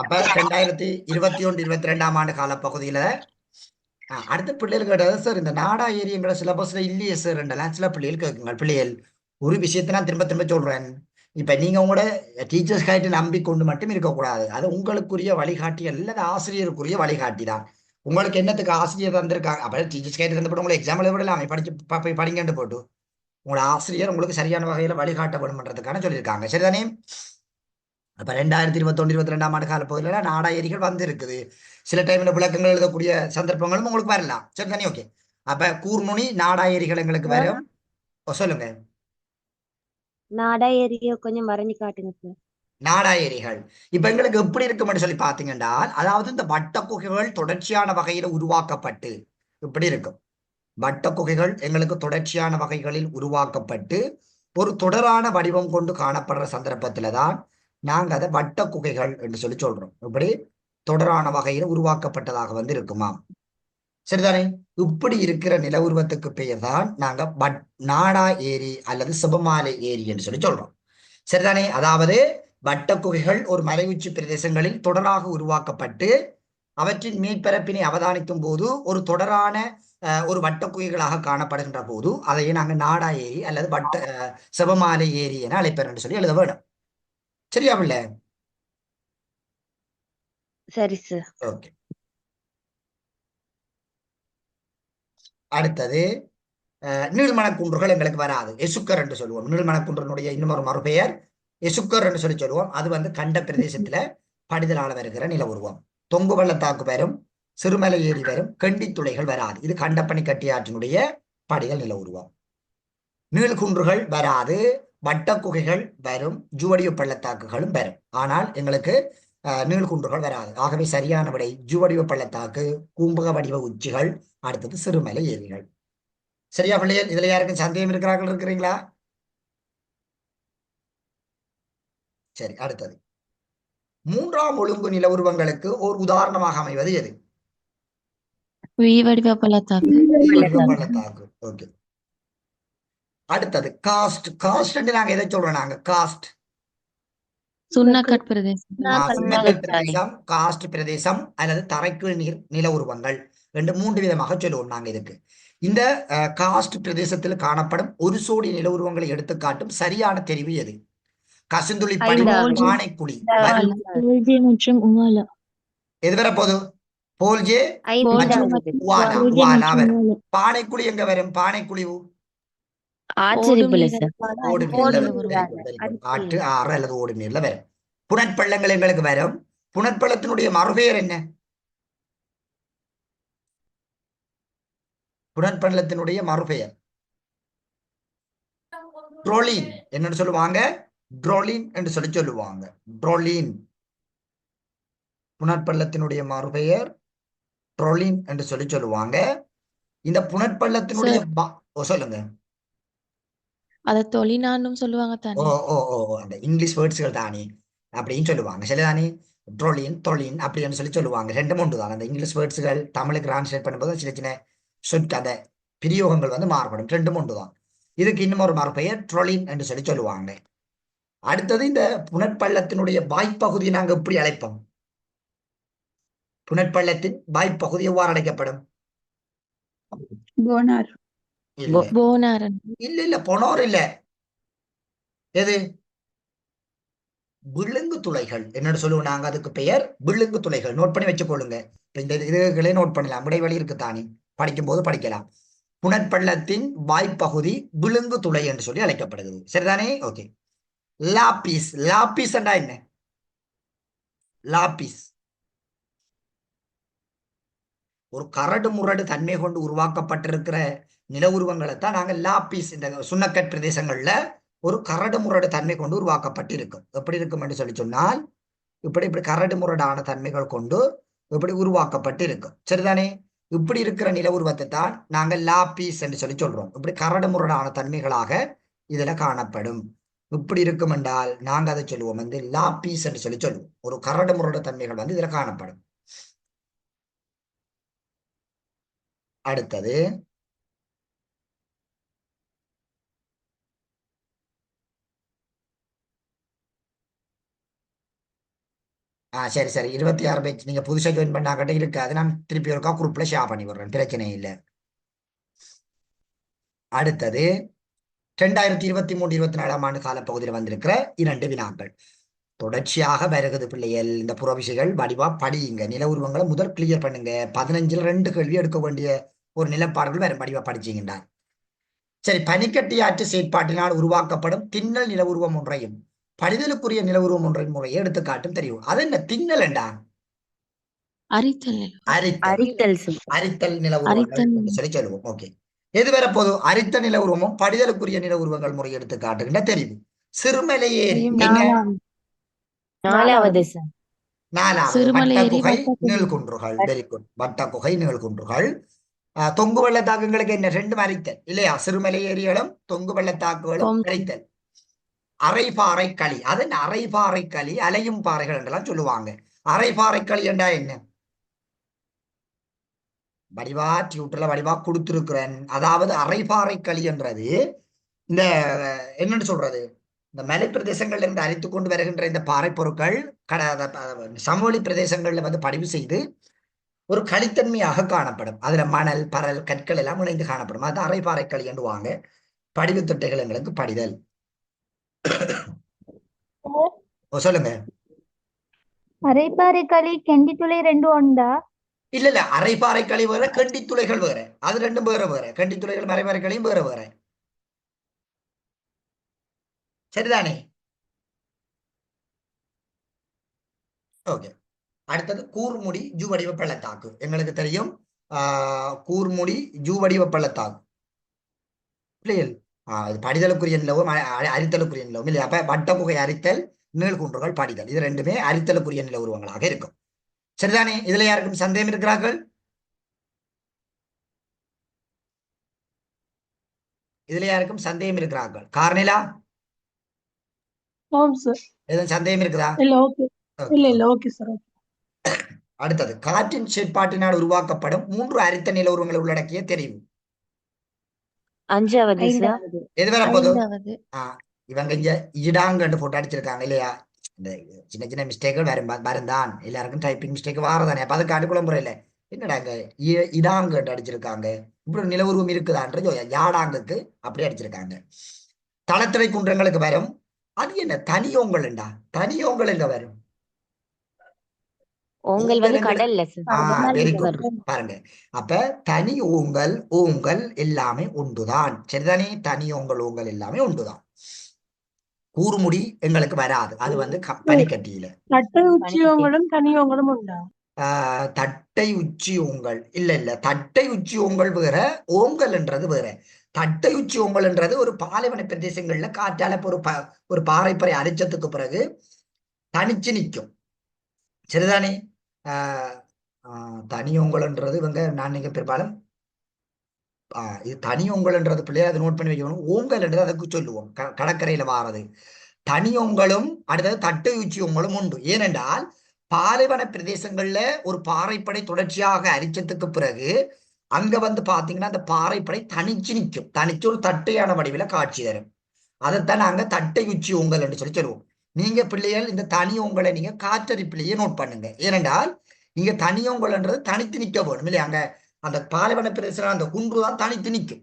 அப்ப ரெண்டாயிரத்தி இருபத்தி ஒன்று இருபத்தி ரெண்டாம் ஆண்டு கால பகுதியில அடுத்த பிள்ளைகள் கேட்டது சார் இந்த நாடா ஏரியங்கிற சிலபஸ்ல இல்லையே சார். ரெண்டெல்லாம் சில பிள்ளைகள் கேட்குங்க பிள்ளைகள். ஒரு விஷயத்தை நான் திரும்ப திரும்ப சொல்றேன். இப்ப நீங்க உங்களோட டீச்சர்ஸ் கைட்டு நம்பி கொண்டு மட்டும் இருக்கக்கூடாது. அது உங்களுக்குரிய வழிகாட்டி அல்லது ஆசிரியருக்குரிய வழிகாட்டி தான். உங்களுக்கு என்னத்துக்கு ஆசிரியர் தந்திருக்காங்க அப்ப டீச்சர்ஸ் கைட்டு தந்து போட்டு உங்களை எக்ஸாம் எழுத விடலாமே படிச்சு படிங்கன்னு போட்டு. உங்களோட ஆசிரியர் உங்களுக்கு சரியான வகையில வழிகாட்ட வேணும்ன்றதுக்கான சொல்லியிருக்காங்க. சரிதானே? அப்ப ரெண்டாயிரத்தி இருபத்தொன்று இருபத்தி ரெண்டாம் ஆண்டு கால பகுதியில நாடா ஏரிகள் வந்து இருக்குது சில டைம்ல விளக்கங்கள் எழுதக்கூடிய சந்தர்ப்பங்களும் உங்களுக்கு வரலாம். சரி தானே ஓகே. அப்ப கூர்நுனி நாடா ஏரிகள் எங்களுக்கு வரும். சொல்லுங்க. நாடா ஏரிய கொஞ்சம் வரைஞ்சு காட்டுங்க சார். நாடா ஏரிகள் இப்ப எங்களுக்கு எப்படி இருக்கும்னு சொல்லி பாத்தீங்கன்னா அதாவது இந்த வட்ட குகைகள் தொடர்ச்சியான வகையில உருவாக்கப்பட்டு இப்படி இருக்கும். வட்ட குகைகள் எங்களுக்கு தொடர்ச்சியான வகைகளில் உருவாக்கப்பட்டு ஒரு தொடரான வடிவம் கொண்டு காணப்படுற சந்தர்ப்பத்துல தான் நாங்க அதை வட்ட குகைகள் என்று சொல்லி சொல்றோம். இப்படி தொடரான வகையில் உருவாக்கப்பட்டதாக வந்து இருக்குமாம் சரிதானே? இப்படி இருக்கிற நில உருவத்துக்கு பெயர் தான் நாங்க வட் நாடா ஏரி அல்லது சிவமாலை ஏரி என்று சொல்லி சொல்றோம். சரிதானே? அதாவது வட்ட குகைகள் ஒரு மலை உச்சி பிரதேசங்களில் தொடராக உருவாக்கப்பட்டு அவற்றின் மீட்பரப்பினை அவதானிக்கும் போது ஒரு தொடரான அஹ், ஒரு வட்ட குகைகளாக காணப்படுகின்ற போது அதையே நாங்க நாடா ஏரி அல்லது வட்ட அஹ், சிவமாலை ஏரி என அழைப்பர் என்று சொல்லி எழுத வேணும் சரியா பிள்ளை சரி சார் ஓகே அடுத்தது நீள்மணக்குன்றுகள் எங்களுக்கு வராது. எசுக்கர் என்று சொல்லுவோம். நீள்மணக்குன்றனுடைய இன்னொரு மறுபெயர் எசுக்கர் என்று சொல்லி சொல்லுவோம். அது வந்து கண்ட பிரதேசத்துல படிதலால வருகிற நில உருவம். தொங்கு பள்ளத்தாக்கு வரும் சிறுமலை ஏரி வரும் கண்டித்துளைகள் வராது. இது கண்டப்பனி கட்டியாற்றினுடைய படிகள் நில உருவம். நீள்குன்றுகள் வராது. வட்ட குகைகள் வரும் ஜுவடிய பள்ளத்தாக்குகளும் வரும். ஆனால் எங்களுக்கு நீள்குன்றுகள் வராது. ஆகவே சரியான விடை ஜுவடிவ பள்ளத்தாக்கு கூம்பக வடிவ உச்சிகள் அடுத்தது சிறுமலை ஏரிகள். சரியா பிள்ளைகள் இதுல யாருக்கும் சந்தேகம் இருக்கிறார்கள் இருக்கிறீங்களா? சரி அடுத்தது. மூன்றாம் ஒழுங்கு நில உருவங்களுக்கு ஒரு உதாரணமாக அமைவது எது? பள்ளத்தாக்கு. ஓகே. அடுத்தது காஸ்ட் காஸ்ட் நாங்க எதை சொல்றோம் நாங்க? காஸ்ட் சுண்ணக்கட் பிரதேசம். பிரதேசம். காஸ்ட் பிரதேசம் அல்லது தரைக்கீழ் நீர் நில உருவங்கள். ரெண்டு மூன்று விதமாக சொல்லுவோம் நாங்க இதுக்கு. இந்த காஸ்ட் பிரதேசத்தில் காணப்படும் ஒரு சோடி நில உருவங்களை எடுத்துக்காட்டும் சரியான தெரிவு எது? கசுந்துளி படி ஐந்தாம். பானைக்குழி போல்ஜே மற்றும் எது வர போது போல்ஜே. பானைக்குழி எங்க வரும்? பானைக்குழி ஆச்சரியப்பில்லை சார். ஆற்று ஆறு அல்லது ஓடு நீர்ல வரும் புனற்பள்ளங்கள் எங்களுக்கு வரும். புனற்பள்ளத்தினுடைய மறுபெயர் என்ன? புனற்பள்ளத்தினுடைய மறுபெயர். ட்ரோலின் என்னன்னு சொல்லுவாங்க? ட்ரோலின் என்று சொல்லி சொல்லுவாங்க. ட்ரோலின். புனற்பள்ளத்தினுடைய மறுபெயர் ட்ரோலின் என்று சொல்லி சொல்லுவாங்க. இந்த புனற்பள்ளத்தினுடைய சொல்லுங்க. அத தொழினான்னும் சொல்லுவாங்க ஓ தானே. ஓ ஓ ஓ, அந்த இங்கிலீஷ் வேர்ட்ஸ்கள் தானே அப்படின்னு சொல்லுவாங்க. சரிதானே ட்ரோலின் தொழின் அப்படின்னு சொல்லி சொல்லுவாங்க. ரெண்டு மூன்று தான். அந்த இங்கிலீஷ் வேர்ட்ஸ்கள் தமிழுக்கு டிரான்ஸ்லேட் பண்ணும்போது சின்ன சின்ன சொற்க அந்த பிரயோகங்கள் வந்து மாறுபடும். ரெண்டு மூன்று தான். இதுக்கு இன்னும் ஒரு மறுபெயர் ட்ரோலின் என்று சொல்லி சொல்லுவாங்க. அடுத்தது இந்த புனற்பள்ளத்தினுடைய வாய்ப்பகுதியை நாங்க எப்படி அழைப்போம்? புனற்பள்ளத்தின் வாய்ப்பகுதி எவ்வாறு அழைக்கப்படும்? போனார். இல்ல. இல்ல பொனோர் இல்ல. எது? விழுங்கு துளைகள். என்னன்னு சொல்லுவோம் நாங்க அதுக்கு பெயர் விழுங்கு துளைகள். நோட் பண்ணி வச்சுக்கொள்ளுங்க இந்த இதுகளே நோட் பண்ணலாம். விடைவெளி இருக்கு தானே. படிக்கும் போது படிக்கலாம். புனற்பள்ளத்தின் வாய்ப்பகுதி விழுங்கு துளை என்று சொல்லி அழைக்கப்படுகிறது. சரிதானே? ஓகே லாபிஸ் லாபிஸ் என்றா என்ன? லாபிஸ் ஒரு கரடு முரடு தன்மை கொண்டு உருவாக்கப்பட்டிருக்கிற நில உருவங்களை தான் நாங்க லாபிஸ் இந்த சுண்ணக்கட் பிரதேசங்கள்ல ஒரு கரடு முரடு தன்மை கொண்டு உருவாக்கப்பட்டு இருக்கும் எப்படி இருக்கும் என்று சொல்லி சொன்னால் இப்படி இப்படி கரடு முரடான தன்மைகள் கொண்டு இப்படி உருவாக்கப்பட்டு இருக்கும் சரிதானே? இப்படி இருக்கிற நில உருவத்தை தான் நாங்க லாபீஸ் என்று சொல்லி சொல்றோம். இப்படி கரடு முரடான தன்மைகளாக இதுல காணப்படும். இப்படி இருக்கும் என்றால் நாங்க அதை சொல்லுவோம். வந்து லாபீஸ் என்று சொல்லி சொல்லுவோம். ஒரு கரடு முரடு தன்மைகள் வந்து இதுல காணப்படும். அடுத்தது ஆ சரி சரி. இருபத்தி ஆறு பேஜ் நீங்க புதுசா ஜாயின் பண்ணாக்கிட்ட இருக்காது நான் திருப்பி ஒருக்கா குரூப்ல ஷேர் பண்ணி விடுறேன். பிரச்சனை இல்லை. அடுத்தது ரெண்டாயிரத்தி இருபத்தி மூணு இருபத்தி நாலாம் ஆண்டு காலப்பகுதியில் வந்திருக்கிற இரண்டு வினாக்கள். தொடர்ச்சியாக வருகிறது பிள்ளைகள். இந்த புறவிசைகள் வடிவா படியுங்க. நில உருவங்களை முதல் கிளியர் பண்ணுங்க. பதினஞ்சுல ரெண்டு கேள்வி எடுக்க வேண்டிய ஒரு நிலப்பாடுகள் வேற வடிவா படிச்சீங்கடா சரி பனிக்கட்டி ஆற்று செயற்பாட்டினால் உருவாக்கப்படும் திண்ணல் நில உருவம் ஒன்றையும் படிதலுக்குரிய நில உருவம் ஒன்றின் முறையை எடுத்துக்காட்டும் தெரியும். அது என்ன? திண்ணல் என்றா? அரித்தல் நில உருவங்கள் சொல்லி சொல்லுவோம். ஓகே. எது வரப்போது அரித்த நில உருவமும் படிதலுக்குரிய நில உருவங்கள் முறை எடுத்து காட்டுகின்ற தெரிவு. சிறுமலை ஏரி. நாலாவது. நீள்குன்றுகள் வெரி குட் வட்டக்குகை நீள்குன்றுகள் தொங்கு வெள்ளத்தாக்குங்களுக்கு என்ன? ரெண்டும் அரித்தல். இல்லையா? சிறுமலை ஏரிகளும் தொங்கு வெள்ளத்தாக்குகளும். அரித்தல். அரைபாறை களி. அது அரைபாறை களி அலையும் பாறைகள் என்றெல்லாம் சொல்லுவாங்க. அரைபாறை களி என்றா என்ன? வடிவா டியூட்டர்ல வடிவா கொடுத்துருக்கிறேன். அதாவது அரைபாறை களி என்றது இந்த என்னன்னு சொல்றது? இந்த மலை பிரதேசங்கள்ல இருந்து அழித்து கொண்டு வருகின்ற இந்த பாறை பொருட்கள் கட சமவெளி பிரதேசங்கள்ல வந்து படிவு செய்து ஒரு களித்தன்மையாக காணப்படும். அதுல மணல் பரல் கற்கள் எல்லாம் இணைந்து காணப்படும். அது அரைபாறை களி என்றுவாங்க. படிவு தொட்டைகள் எங்களுக்கு படிதல். சொல்லுங்க. அரைப்பாறை களி கெண்டி துளை ரெண்டும் உண்டா? இல்ல இல்ல அரைப்பாறை களி வேற கெண்டி துளைகள் வேற. அது ரெண்டும் வேற வேற. கெண்டி துளைகள் அரைப்பாறை களியும் வேற வேற. சரிதானே? ஓகே. அடுத்தது கூர்முடி ஜூவடிவ பள்ளத்தாக்கு. எங்களுக்கு தெரியும். கூர்முடி ஜூவடிவ பள்ளத்தாக்கு. பிள்ளைகள் அது படிதலுக்குரிய நிலவும் அரித்தலுக்குரிய நிலவும். இல்லையா அப்ப வட்டமுகை அரித்தல் நீள்குன்றுகள் படிதல். இது ரெண்டுமே அரித்தலுக்குரிய நில உருவங்களாக இருக்கும். சரிதானே? இதுல யாருக்கும் சந்தேகம் இருக்கிறார்கள்? இதுல யாருக்கும் சந்தேகம் இருக்கிறார்கள்? கார்னிலா? எதுவும் சந்தேகம் இருக்குதா? அடுத்தது காற்றின் செயற்பாட்டினால் உருவாக்கப்படும் மூன்று அரித்த நில உருவங்களை உள்ளடக்கிய தெரியும் அஞ்சாவது எது வர போதும். இவங்க இங்க இடாங்கன்னு போட்டு அடிச்சிருக்காங்க இல்லையா? இந்த சின்ன சின்ன மிஸ்டேக்கள் வரும் வருந்தான் எல்லாருக்கும் டைப்பிங் மிஸ்டேக் வாரதானே. அப்ப அதுக்கு அடுக்குள்ள முறையில என்னடாங்க இடாங்கன்ட்டு அடிச்சிருக்காங்க? இப்படி நில உருவம் இருக்குதான்றது யாடாங்குக்கு அப்படி அடிச்சிருக்காங்க. தளத்திரை குன்றங்களுக்கு வரும். அது என்ன தனியோங்கள்டா? தனியோங்கள் எங்க வரும்? உங்கள் வந்து கடல்ல. பாருங்க. அப்ப தனி ஊங்கல் ஊங்கல் எல்லாமே உண்டுதான் சரிதானே? தனி ஓங்கல் ஊங்கல் எல்லாமே உண்டுதான் கூறுமுடி எங்களுக்கு வராது. அது வந்து பனிக்கட்டியில. தட்டை உச்சியவங்களும் தனியவங்களும் உண்டா? ஆஹ் தட்டை உச்சி ஓங்கல் இல்ல இல்ல. தட்டை உச்சி ஓங்கல் வேற ஓங்கல்ன்றது வேற. தட்டை உச்சி ஓங்கல்ன்றது ஒரு பாலைவன பிரதேசங்கள்ல காற்றால ஒரு ப ஒரு பாறைப்பறை அரிச்சத்துக்கு பிறகு தனிச்சு நிற்கும் சரிதானே? தனியோங்கல்ன்றது இவங்க நான் நீங்க பெரும்பாலும் இது தனியோங்கல்ன்றது பிள்ளையா அதை நோட் பண்ணி வைக்கணும். ஓங்கல்ன்றது அதுக்கு சொல்லுவோம். க- கடற்கரையில வாரது. தனியோங்கலும் அடுத்தது தட்டை உங்களும் உண்டு. ஏனென்றால் பாலைவன பிரதேசங்கள்ல ஒரு பாறைப்படை தொடர்ச்சியாக அரிச்சத்துக்கு பிறகு அங்க வந்து பாத்தீங்கன்னா அந்த பாறைப்படை தனிச்சு நிற்கும் தனிச்சு ஒரு தட்டையான வடிவில காட்சி தரும். அதைத்தான் நாங்க தட்டை உச்சி உங்கள் என்று சொல்லி சொல்லுவோம். நீங்க பிள்ளைகள் இந்த தனி ஓங்கலை நீங்க காற்றறிப்பிலேயே நோட் பண்ணுங்க. ஏனென்றால் இங்க தனி தனித்து நிக்க வேணும் இல்லையா? அங்க அந்த பாலைவன பிரதேசம் அந்த குன்று தான் தனித்து நிற்கும்.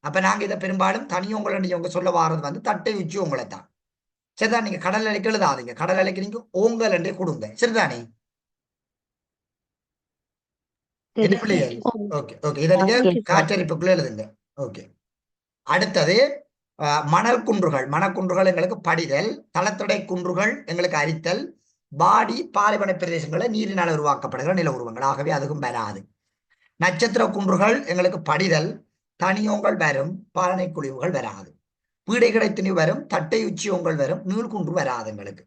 அப்ப நாங்க இதை பெரும்பாலும் தனி ஓங்கல் நீங்க சொல்ல வாரது வந்து தட்டை உச்சி ஓங்கலை தான். சரிதான் நீங்க கடல் அலைக்கு எழுதாதீங்க. கடல் அலைக்கு நீங்க ஓங்கல் என்றே கொடுங்க. சரிதானே? Okay okay. இதை நீங்க. காற்றறிப்புக்குள்ள எழுதுங்க. ஓகே. அடுத்தது மணல் குன்றுகள். மணக்குன்றுகள் எங்களுக்கு படிதல் தளத்தடை குன்றுகள் எங்களுக்கு அரித்தல் பாடி பாலைவன பிரதேசங்களில் நீரினால் உருவாக்கப்படுகிற நில உருவங்கள். ஆகவே அதுக்கும் வராது. நட்சத்திர குன்றுகள் எங்களுக்கு படிதல் தனியோங்கள் வரும் பாலனை குழிவுகள் வராது. பீடை கிடைத்தினி வரும் தட்டை உச்சியோங்கள் வரும் நீள்குன்று வராது எங்களுக்கு.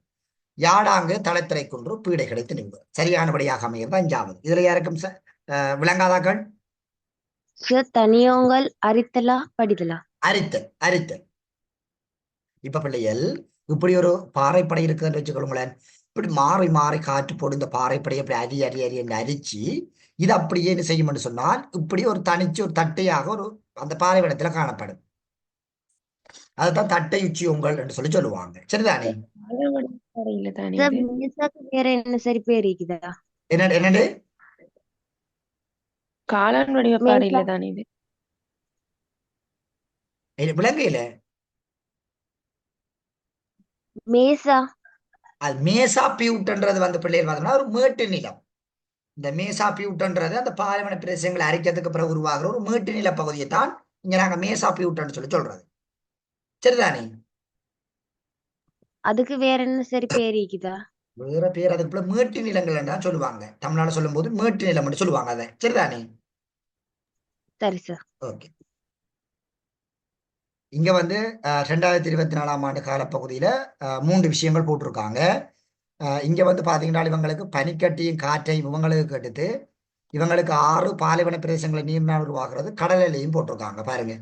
யாடாங்கு தளத்திரை குன்று பீடை கிடைத்து வரும். சரியானபடியாக அமைகிறது. அஞ்சாவது. இதுல யாருக்கும் விளங்காதாக்கள்? தனியோங்கள் அரித்தலா படிதலா? அரித்தல் அரித்தல் இப்ப பிள்ளைகள் இப்படி ஒரு பாறைப்படை இருக்குதுன்னு வச்சுக்கொள்ளுங்களேன் இப்படி மாறி மாறி காற்று போடு இந்த பாறைப்படையை இப்படி அரி அரி அரி என்று அரிச்சு இது அப்படியே என்ன செய்யும்னு சொன்னால் இப்படி ஒரு தனிச்சு ஒரு தட்டையாக ஒரு அந்த பாலைவனத்துல காணப்படும். அதுதான் தட்டை உச்சி உங்கள் என்று சொல்லி சொல்லுவாங்க. சரிதானே? தானே என்ன என்னது காளான் வடிவப்பாறையில தானே இது? இது விளங்கையில மேசா. அது மேசா பியூட்ன்றது வந்து பிள்ளைகள் பார்த்தோம்னா ஒரு மேட்டு நிலம். இந்த மேசா பியூட்ன்றது அந்த பாலைவன பிரதேசங்களை அரிக்கிறதுக்கு பிறகு உருவாகிற ஒரு மேட்டு நில பகுதியை தான் இங்க நாங்க மேசா பியூட்ன்னு சொல்லி சொல்றது. சரிதானே? அதுக்கு வேற என்ன சரி பேர் இருக்குதா வேற பேர் அதுக்குள்ள மேட்டு நிலங்கள் தான் சொல்லுவாங்க. தமிழ்நாடு சொல்லும்போது மேட்டு நிலம் சொல்லுவாங்க அதை. சரிதானே? சரி சார். ஓகே. இங்க வந்து அஹ், ரெண்டாயிரத்தி இருபத்தி நாலாம் ஆண்டு காலப்பகுதியில அஹ், மூன்று விஷயங்கள் போட்டிருக்காங்க. அஹ், இங்க வந்து பாத்தீங்கன்னா இவங்களுக்கு பனிக்கட்டியும் காற்றையும் இவங்களுக்கு எடுத்து இவங்களுக்கு ஆறு பாலைவன பிரதேசங்களை நீர்நாள் உருவாகிறது கடலிலையும் போட்டிருக்காங்க. பாருங்க.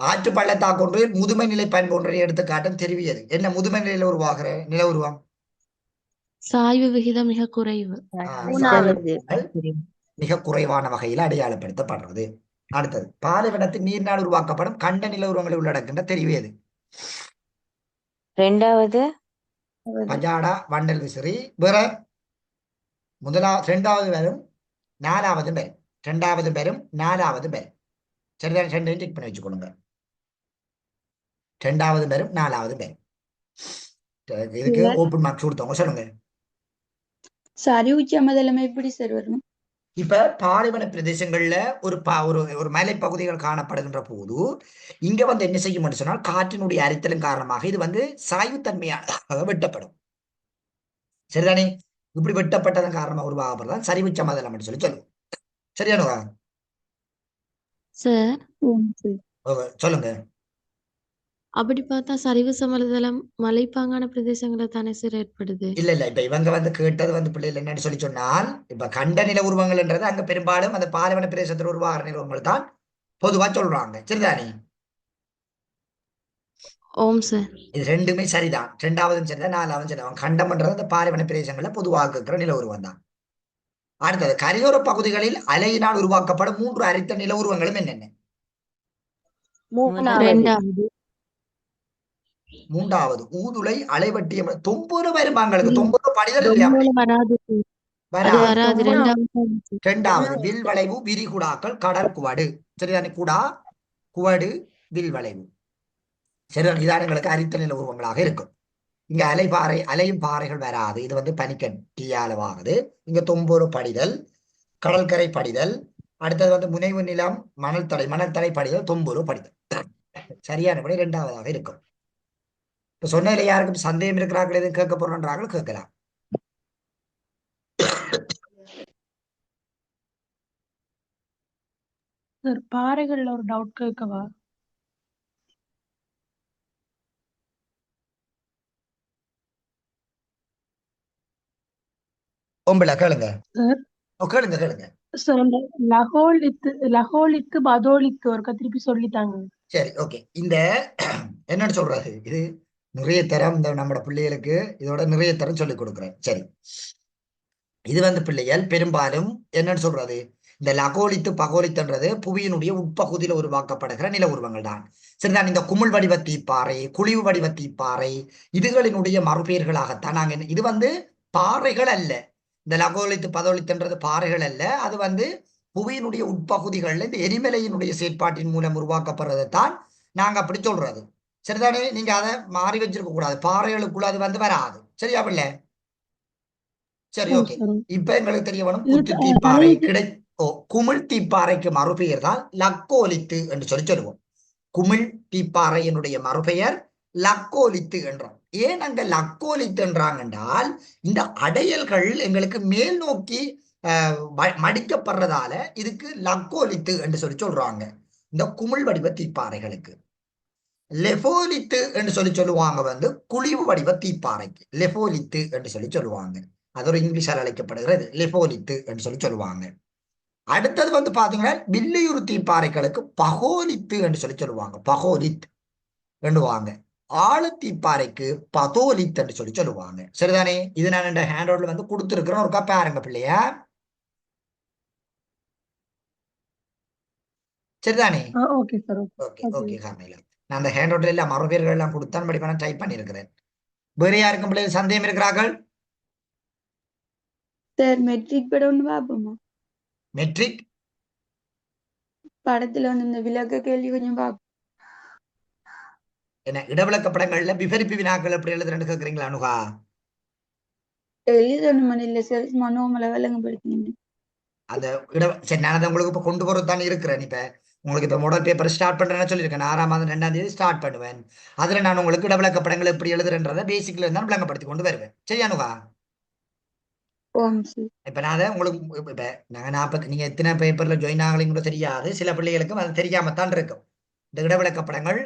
ஆற்று பள்ளத்தாக்கு ஒன்று முதுமை நிலை பயன் ஒன்றை எடுத்துக்காட்டும் தெரிவியது. என்ன முதுமை நிலையில உருவாகிற நில உருவம்? சாய்வு விகிதம் மிக குறைவு. மிக குறைவான வகையில் அடையாளப்படுத்தப்படுறது. அடுத்தது. பாலைவனத்தில் நீர்நாள் உருவாக்கப்படும் கண்ட நில உருவங்களை உள்ளடக்கின்ற தெரிவியது ரெண்டாவது? பஜாடா வண்டல் விசிறி வேற. முதலா ரெண்டாவது வரும் நாலாவது வரும். ரெண்டாவது வரும் நாலாவது வரும். சரிதான்? ரெண்டையும் டிக் பண்ணி வச்சுக்கொள்ளுங்க. ரெண்டாவது வரும் நாலாவது வரும். இதுக்கு ஓப்பன் மார்க்ஸ் கொடுத்தவங்க சொல்லுங்க. சரிவு சமதளம் எப்படி சார் வரும் இப்ப பாலைவன பிரதேசங்கள்ல ஒரு பா ஒரு ஒரு மலைப்பகுதிகள் காணப்படுகின்ற போது இங்க வந்து என்ன செய்யும் என்று சொன்னால் காற்றினுடைய அரித்தலின் காரணமாக இது வந்து சாய்வுத்தன்மையாக வெட்டப்படும். சரிதானே? இப்படி வெட்டப்பட்டதன் காரணமாக உருவாகப்படுறதான் சரிவு சமதளம் என்று சொல்லி சொல்லுவோம். சரியானுவா சொல்லுங்க. அப்படி பார்த்தா சரிவு சமதளம் மலைப்பாங்கான பிரதேசங்களை தானே சார் ஏற்படுது? இல்ல இல்ல. இப்ப இவங்க வந்து கேட்டது வந்து பிள்ளைகள் என்னன்னு சொல்லி சொன்னால் இப்ப கண்ட நில உருவங்கள்ன்றது அங்க பெரும்பாலும் அந்த பாலைவன பிரதேசத்தில் உருவாகிற நிறுவனங்கள் தான் பொதுவா சொல்றாங்க. சரிதானே? ஓம் சார் இது ரெண்டுமே சரிதான். ரெண்டாவதும் சரிதான் நாலாவதும் சரிதான். கண்டம்ன்றது அந்த பாலைவன பிரதேசங்கள்ல பொதுவாக இருக்கிற நில உருவம் தான். அடுத்தது கரையோர பகுதிகளில் அலையினால் உருவாக்கப்படும் மூன்று அரித்த நில உருவங்களும் என்னென்ன மூணாவது ரெண்டாவது மூன்றாவது ஊதுலை அலைவட்டிய ம- தொம்பூறு வருமாங்களுக்கு தொம்பூறு படிதல் இல்லையா தொண்ணூறு வராது. sir. அது வராது. வராது ரெண்டாவது தான் sir. ரெண்டாவது வில் வளைவு விரிகுடாக்கள் கடற்குவடு சரிதானே? குடா குவடு வில் வளைவு. சரிதான் இதான் எங்களுக்கு அரித்த நில உருவங்களாக இருக்கும். இங்க அலை பாறை அலையும் பாறைகள் வராது. இது வந்து பனிக்கட்டியாலவாகுது இங்க தொம்பூறு படிதல் கடற்கரை படிதல். அடுத்தது வந்து முனைவு நிலம் மணல் தடை மணல் தடை படிதல் தொம்பூறு படிதல். சரியானபடி இரண்டாவதாக இருக்கும். இப்ப சொன்னதுல யாருக்கும் சந்தேகம் இருக்கிறார்கள் எதுவும் கேட்க போறோன்றார்கள் கேட்கலாம். சார் பாறைகள்ல ஒரு டவுட் கேட்கவா? ஒம்பல கேளுங்க. கேளுங்க கேளுங்க. சார் அந்த லகோலித்து லகோலித்து பதோலித்து ஒருக்கா திருப்பி சொல்லித்தாங்க. சரி ஓகே. இந்த என்னன்னு சொல்றது இது? நிறைய தரம் இந்த நம்மட பிள்ளைகளுக்கு இதோட நிறைய தரம் சொல்லிக் கொடுக்குறேன். சரி. இது வந்து பிள்ளைகள் பெரும்பாலும் என்னன்னு சொல்றது? இந்த லகோலித்து பகோலித்துன்றது புவியினுடைய உட்பகுதியில உருவாக்கப்படுகிற நில உருவங்கள் தான் சரிதான் இந்த குமிழ் வடிவ தீப்பாறை குழிவு வடிவ தீப்பாறை இதுகளினுடைய மறுபெயர்களாகத்தான் நாங்க என்ன- இது வந்து பாறைகள் அல்ல. இந்த லகோலித்து பதோலித்துன்றது பாறைகள் அல்ல. அது வந்து புவியினுடைய உட்பகுதிகளில் இந்த எரிமலையினுடைய செயற்பாட்டின் மூலம் உருவாக்கப்படுறதை தான் நாங்க அப்படி சொல்றது. சரிதானே? நீங்க அதை மாறி வச்சிருக்க கூடாது. பாறைகளுக்குள்ள அது வந்து வராது. சரியா பிள்ளை? சரி ஓகே. இப்ப எங்களுக்கு தெரிய வேணும் குத்து தீப்பாறை கிடை குமிழ் தீப்பாறைக்கு மறுபெயர் தான் லக்கோலித்து என்று சொல்லி சொல்லுவோம். குமிழ் தீப்பாறையினுடைய மறுபெயர் லக்கோலித்து என்றோம். ஏன் அங்க லக்கோலித்து என்றாங்க என்றால் இந்த அடையல்கள் எங்களுக்கு மேல் நோக்கி மடிக்கப்படுறதால இதுக்கு லக்கோலித்து என்று சொல்லி சொல்றாங்க. இந்த குமிழ் வடிவ தீப்பாறைகளுக்கு. லெஃபோலித்து என்று சொல்லி சொல்லுவாங்க வந்து குழிவு வடிவ தீப்பாறைக்கு. லெஃபோலித்து என்று சொல்லி சொல்லுவாங்க. அது ஒரு இங்கிலீஷால் அழைக்கப்படுகிறது. லெஃபோலித்து என்று சொல்லி சொல்லுவாங்க. அடுத்தது வந்து பாத்தீங்கன்னா வில்லையுறு தீப்பாறைகளுக்கு பகோலித்து என்று சொல்லி சொல்லுவாங்க. பகோலித் என்றுவாங்க ஆழ தீப்பாறைக்கு பதோலித் என்று சொல்லி சொல்லுவாங்க. சரிதானே? இது நான் இந்த ஹேண்ட் அவுட்ல வந்து கொடுத்துருக்கிறேன். ஒருக்கா பாருங்க பிள்ளையா. சரிதானே? Okay okay okay. நான் அந்த ஹேண்ட் அவுட்ல எல்லாம் மறுபேர்கள் எல்லாம் கொடுத்தான் படி பண்ண டைப் பண்ணியிருக்கிறேன். வேற யாருக்கும் பிள்ளைகள் சந்தேகம் இருக்கிறார்கள்? சார் மெட்ரிக் படம் ஒண்ணு பாப்போமா மெட்ரிக் படத்துல வந்து இந்த விளக்க கேள்வி கொஞ்சம் பாப்போம் என்ன இடவிலக்க படங்கள்ல விபரிப்பு வினாக்கள் எப்படி எழுதுறேன்னு கேக்குறீங்களா அனுகா? எழுதணும்? இல்ல சார் மனோமலை விளங்கப்படுத்தினீங்க அந்த இட சரி நான் அதை உங்களுக்கு இப்ப கொண்டு போறது தானே இருக்கிறேன் இப்ப. உங்களுக்கு இப்ப மாடல் பேப்பர் ஸ்டார்ட் பண்றேன்னு சொல்லியிருக்கேன். ஆறாம் மாதம் ரெண்டாம் தேதி ஸ்டார்ட் பண்ணுவேன். அதுல நான் உங்களுக்கு இடவிலக்க படங்கள் எப்படி எழுதுறேன்றதை பேசிக்ல இருந்தாலும் விளங்கப்படுத்தி கொண்டு வருவேன். சரி அனுகா ஓம் சார் இப்ப நான் அதை உங்களுக்கு இப்ப- நாங்க நாற்பத்தி நீங்க எத்தனை பேப்பர்ல ஜாயின் கூட தெரியாது. சில பிள்ளைகளுக்கும் அது தெரியாமத்தான் இருக்கும். இந்த இடவிலக்க படங்கள்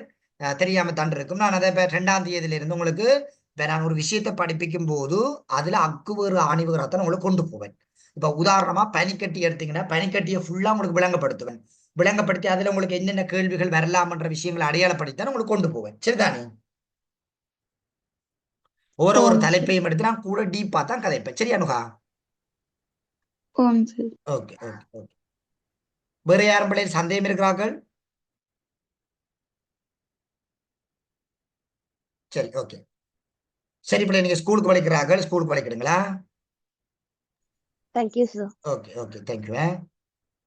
தெரியாமத்தான் இருக்கும். நான் அதை இப்ப ரெண்டாம் தேதியில இருந்து உங்களுக்கு இப்ப நான் ஒரு விஷயத்தை படிப்பிக்கும் போது அதுல அக்கு வேறு ஆணி வேறாத்தான் உங்களுக்கு கொண்டு போவேன். இப்ப உதாரணமா பனிக்கட்டி எடுத்தீங்கன்னா பனிக்கட்டியை ஃபுல்லா உங்களுக்கு விளங்கப்படுத்துவேன். விளங்கப்படுத்தி அதுல உங்களுக்கு என்னென்ன கேள்விகள் வரலாம்ன்ற விஷயங்களை அடையாளப்படுத்தி உங்களுக்கு கொண்டு போவேன். சரிதானே? ஒரு ஒரு. தலைப்பையும் எடுத்து நான் கூட டீப்பா தான் கதைப்பேன். சரி அனுகா? ஓம் சார். Okay okay okay. வேற யாரும் பிள்ளைகள் சந்தேகம் இருக்கிறார்கள்? சரி ஓகே. சரி பிள்ளை நீங்க ஸ்கூலுக்கு படிக்கிறார்கள் ஸ்கூலுக்கு படிக்கிறீங்களா thank you sir okay okay. Thank you